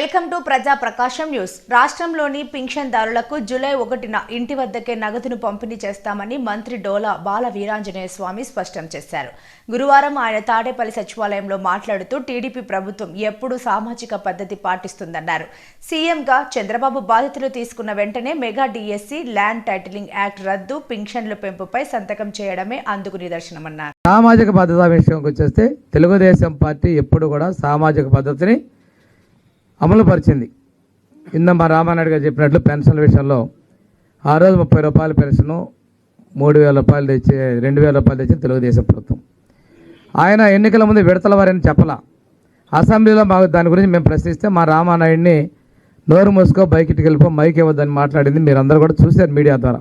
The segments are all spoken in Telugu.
వెల్కమ్ టు ప్రజా ప్రకాశం న్యూస్. రాష్ట్రంలోని పింఛన్దారులకు జూలై ఒకటిన ఇంటి వద్దకే నగదును పంపిణీ చేస్తామని మంత్రి డోలా బాల వీరాంజనేయ స్వామి స్పష్టం చేశారు. గురువారం ఆయన తాడేపల్లి సచివాలయంలో మాట్లాడుతూ టీడీపీ ప్రభుత్వం ఎప్పుడూ సామాజిక పద్ధతి పాటిస్తుందన్నారు. సీఎంగా చంద్రబాబు బాధ్యతలు తీసుకున్న వెంటనే mega DSC land titling act రద్దు పింఛన్ల పెంపుపై సంతకం చేయడమే అందుకు నిదర్శనమన్నారు. సామాజిక భద్రత విషయంకి వచ్చేస్తే తెలుగుదేశం పార్టీ ఎప్పుడు కూడా సామాజిక పద్ధతిని అమలుపరిచింది. ఇంద మా రామానాయుడు గారు చెప్పినట్లు పెన్షన్ల విషయంలో ఆ రోజు ముప్పై రూపాయల పెన్షను మూడు వేల రూపాయలు తెచ్చి రెండు వేల రూపాయలు తెచ్చి తెలుగుదేశం ప్రభుత్వం. ఆయన ఎన్నికల ముందు విడతల వారని చెప్పలా. అసెంబ్లీలో మాకు దాని గురించి మేము ప్రశ్నిస్తే మా రామానాయుడిని నోరు మూసుకో బయటికి వెళ్ళిపో మైక్ ఇవ్వద్దని మాట్లాడింది. మీరందరూ కూడా చూశారు మీడియా ద్వారా.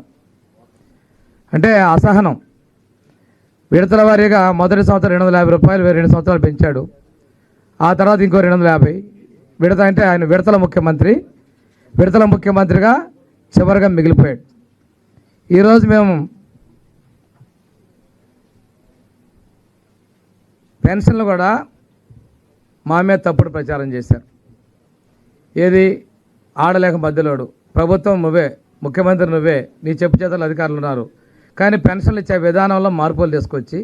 అంటే అసహనం. విడతల వారీగా మొదటి సంవత్సరం రెండు వందల యాభై రూపాయలు రెండు సంవత్సరాలు పెంచాడు. ఆ తర్వాత ఇంకో రెండు వందల యాభై. విడత అంటే ఆయన విడతల ముఖ్యమంత్రి. విడతల ముఖ్యమంత్రిగా చివరిగా మిగిలిపోయాడు. ఈరోజు మేము పెన్షన్లు కూడా మా మీద తప్పుడు ప్రచారం చేశారు. ఏది ఆడలేక మధ్యలోడు. ప్రభుత్వం నువ్వే ముఖ్యమంత్రి నువ్వే నీ చెప్పు చేతలు అధికారులు ఉన్నారు. కానీ పెన్షన్లు ఇచ్చే విధానంలో మార్పులు తీసుకొచ్చి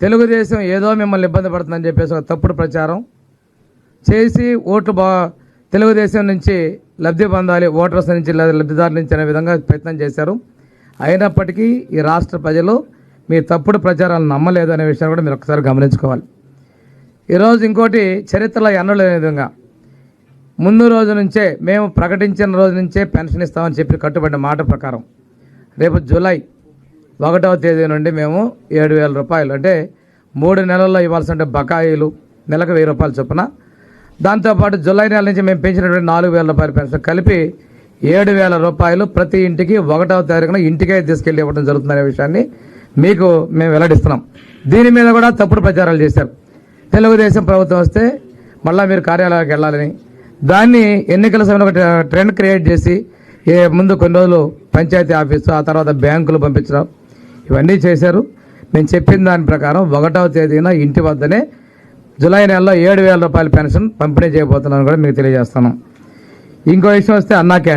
తెలుగుదేశం ఏదో మిమ్మల్ని ఇబ్బంది పడుతుందని చెప్పేసి ఒక తప్పుడు ప్రచారం చేసి ఓట్లు బా తెలుగుదేశం నుంచి లబ్ధి పొందాలి ఓటర్స్ నుంచి లేదా లబ్ధిదారుల నుంచి అనే విధంగా ప్రయత్నం చేశారు. అయినప్పటికీ ఈ రాష్ట్ర ప్రజలు మీ తప్పుడు ప్రచారాలను నమ్మలేదు అనే విషయాన్ని కూడా మీరు ఒకసారి గమనించుకోవాలి. ఈరోజు ఇంకోటి చరిత్రలో ఎన్నలేని విధంగా ముందు రోజు నుంచే మేము ప్రకటించిన రోజు నుంచే పెన్షన్ ఇస్తామని చెప్పి కట్టుబడిన మాట ప్రకారం రేపు జూలై ఒకటవ తేదీ నుండి మేము ఏడు వేల రూపాయలు అంటే మూడు నెలల్లో ఇవ్వాల్సిన బకాయిలు నెలకు వెయ్యి రూపాయలు చొప్పున దాంతోపాటు జూలై నెల నుంచి మేము పెంచినటువంటి నాలుగు వేల రూపాయల పెన్షన్ కలిపి ఏడు వేల రూపాయలు ప్రతి ఇంటికి ఒకటవ తారీఖున ఇంటికే తీసుకెళ్ళి ఇవ్వడం జరుగుతుందనే విషయాన్ని మీకు మేము వెల్లడిస్తున్నాం. దీని మీద కూడా తప్పుడు ప్రచారాలు చేశారు. తెలుగుదేశం ప్రభుత్వం వస్తే మళ్ళీ మీరు కార్యాలయాలకు వెళ్ళాలని దాన్ని ఎన్నికల సమయంలో ఒక ట్రెండ్ క్రియేట్ చేసి ఏ ముందు కొన్ని రోజులు పంచాయతీ ఆఫీసు ఆ తర్వాత బ్యాంకులు పంపించడం ఇవన్నీ చేశారు. మేము చెప్పిన దాని ప్రకారం ఒకటవ తేదీన ఇంటి వద్దనే జూలై నెలలో ఏడు వేల రూపాయల పెన్షన్ పంపిణీ చేయబోతున్నాను కూడా మీకు తెలియజేస్తాను. ఇంకో విషయం వస్తే అన్నా క్యాంటీన్.